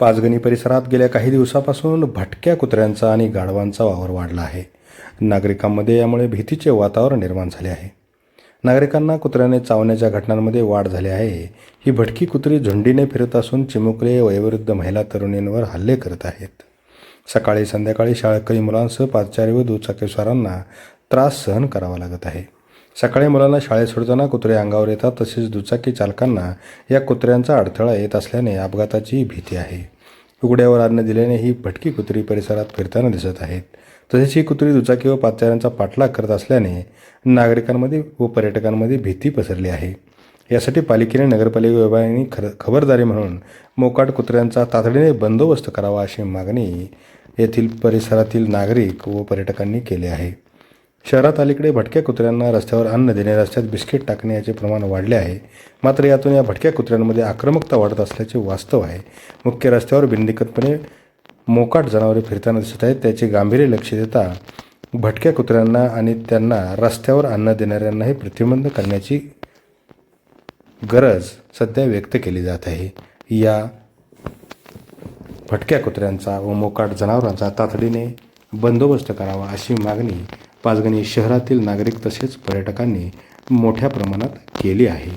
पाचगणी परिसरात गेल्या काही दिवसापासून भटक्या कुत्र्यांचा आणि गाढवांचा वावर वाढला आहे. नागरिकांमध्ये यामुळे भीतीचे वातावरण निर्माण झाले आहे. नागरिकांना कुत्र्याने चावण्याच्या घटनांमध्ये वाढ झाली आहे. ही भटकी कुत्री झुंडीने फिरत असून चिमुकले वयोवृद्ध महिला तरुणींवर हल्ले करत आहेत. सकाळी संध्याकाळी शाळकरी मुलांसह पादचारी व दुचाकीस्वारांना त्रास सहन करावा लागत आहे. सकाळी मुलांना शाळेत सोडताना कुत्रे अंगावर येतात तसेच दुचाकी चालकांना या कुत्र्यांचा अडथळा येत असल्याने अपघाताची भीती आहे. उघड्यावर अन्न दिल्याने ही भटकी कुत्री परिसरात फिरताना दिसत आहेत. तसेच ही कुत्री दुचाकी व पाचाऱ्यांचा पाठलाग करत असल्याने नागरिकांमध्ये व पर्यटकांमध्ये भीती पसरली आहे. यासाठी पालिकेने नगरपालिका विभागाने खर खबरदारी म्हणून मोकाट कुत्र्यांचा तातडीने बंदोबस्त करावा अशी मागणी येथील परिसरातील नागरिक व पर्यटकांनी केली आहे. शहरात अलीकडे भटक्या कुत्र्यांना रस्त्यावर अन्न देणे रस्त्यात बिस्किट टाकणे याचे प्रमाण वाढले आहे. मात्र यातून या भटक्या कुत्र्यांमध्ये आक्रमकता वाढत असल्याचे वास्तव आहे. मुख्य रस्त्यावर बिनदिकतपणे मोकाट जनावरे फिरताना दिसत आहेत. त्याचे गांभीर्य लक्ष देता भटक्या कुत्र्यांना आणि त्यांना रस्त्यावर अन्न देणाऱ्यांनाही प्रतिबंध करण्याची गरज सध्या व्यक्त केली जात आहे. या भटक्या कुत्र्यांचा व मोकाट जनावरांचा तातडीने बंदोबस्त करावा अशी मागणी पाचगणी शहरातील नागरिक तसेच पर्यटकांनी मोठ्या प्रमाणात केली आहे.